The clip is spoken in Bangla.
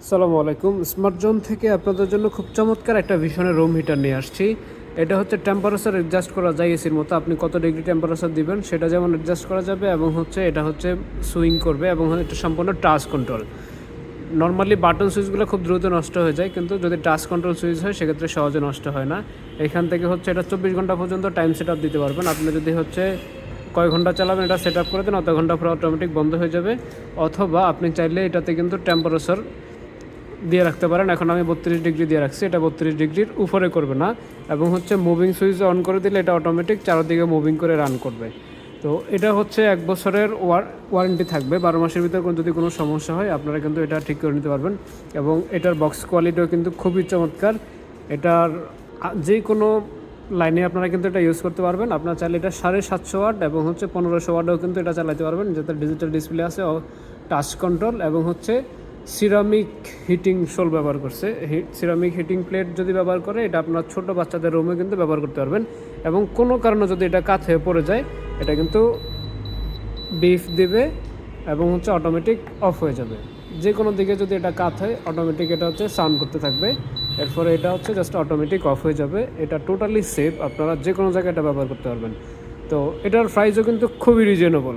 আসসালামু আলাইকুম। স্মার্ট জোন থেকে আপনাদের জন্য খুব চমৎকার একটা ভীষণের রুম হিটার নিয়ে আসছি। এটা হচ্ছে টেম্পারেচার অ্যাডজাস্ট করা যায় এসির মতো। আপনি কত ডিগ্রি টেম্পারেচার দিবেন সেটা যেমন অ্যাডজাস্ট করা যাবে এবং হচ্ছে এটা হচ্ছে সুইং করবে এবং এটা সম্পূর্ণ টাচ কন্ট্রোল নর্মালি বাটন সুইচগুলো খুব দ্রুত নষ্ট হয়ে যায়, কিন্তু যদি টাচ কন্ট্রোল সুইচ হয়, সেক্ষেত্রে সহজে নষ্ট হয় না। এখান থেকে হচ্ছে এটা চব্বিশ ঘণ্টা পর্যন্ত টাইম সেট আপ দিতে পারবেন। আপনি যদি হচ্ছে কয় ঘণ্টা চালাবেন এটা সেট আপ করে দেন অত ঘণ্টা পরে অটোমেটিক বন্ধ হয়ে যাবে। অথবা আপনি চাইলে এটাতে কিন্তু টেম্পারেচার দিয়ে রাখতে পারেন। এখন আমি বত্রিশ ডিগ্রি দিয়ে রাখছি, এটা বত্রিশ ডিগ্রির উপরে করবে না এবং হচ্ছে মুভিং সুইচ অন করে দিলে এটা অটোমেটিক চারদিকে মুভিং করে রান করবে। তো এটা হচ্ছে এক বছরের ওয়ার ওয়ারেন্টি থাকবে। বারো মাসের ভিতরে কোনো- যদি কোনো সমস্যা হয়, আপনারা কিন্তু এটা ঠিক করে নিতে পারবেন এবং এটার বক্স কোয়ালিটিও কিন্তু খুবই চমৎকার। এটার যে কোনো লাইনে আপনারা কিন্তু এটা ইউজ করতে পারবেন। আপনার চাইলে এটা সাড়ে সাতশো ওয়াট এবং হচ্ছে পনেরোশো ওয়াটেও কিন্তু এটা চালাতে পারবেন, যাতে ডিজিটাল ডিসপ্লে আছে টাচ কন্ট্রোল এবং হচ্ছে সিরামিক হিটিং শোল ব্যবহার করছে। সিরামিক হিটিং প্লেট যদি ব্যবহার করে, এটা আপনার ছোট বাচ্চাদের রুমে কিন্তু ব্যবহার করতে পারবেন। এবং কোনো কারণে যদি এটা কাত হয়ে পড়ে যায়, এটা কিন্তু বিফ দিবে এবং হচ্ছে অটোমেটিক অফ হয়ে যাবে। যে কোনো দিকে যদি এটা কাত হয় অটোমেটিক এটা হচ্ছে সাউন্ড করতে থাকবে। এরপরে এটা হচ্ছে জাস্ট অটোমেটিক অফ হয়ে যাবে। এটা টোটালি সেফ আপনারা যে কোনো জায়গায় এটা ব্যবহার করতে পারবেন। তো এটার প্রাইসও কিন্তু খুবই রিজনেবল